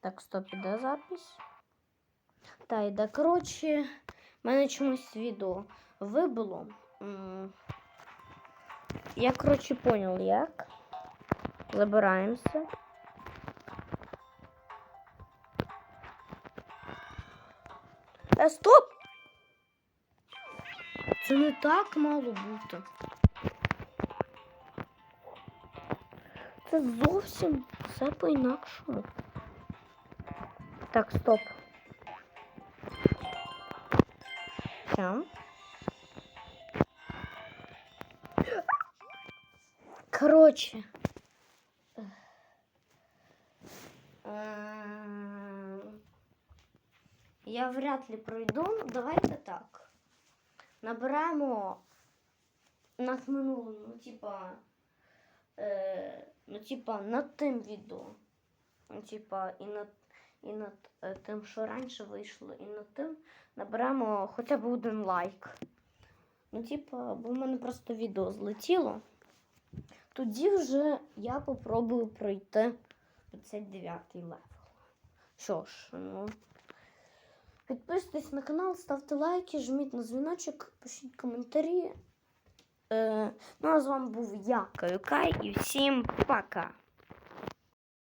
Так, стоп, іде запись. Та йде. Коротше, мене чомусь відео вибило. Я, коротше, понял, як. Забираємося. Е, стоп! Це не так мало бути. Це зовсім все по-інакшому. Так, стоп. Там. Короче. Ем, Я вряд ли пройду. Давайте так. Набираємо над минулим, ну, типа. Е, ну, типа, над тим відео. Ну, типа, і над, і над е, тим, що раніше вийшло, і над тим наберемо хоча б один лайк. Ну, типа, бо в мене просто відео злетіло. Тоді вже я попробую пройти 59 левел. Що ж, ну. Підписуйтесь на канал, ставте лайки, жміть на дзвіночок, пишіть коментарі. Е, ну а з вами був я, Каюкай, і всім пока!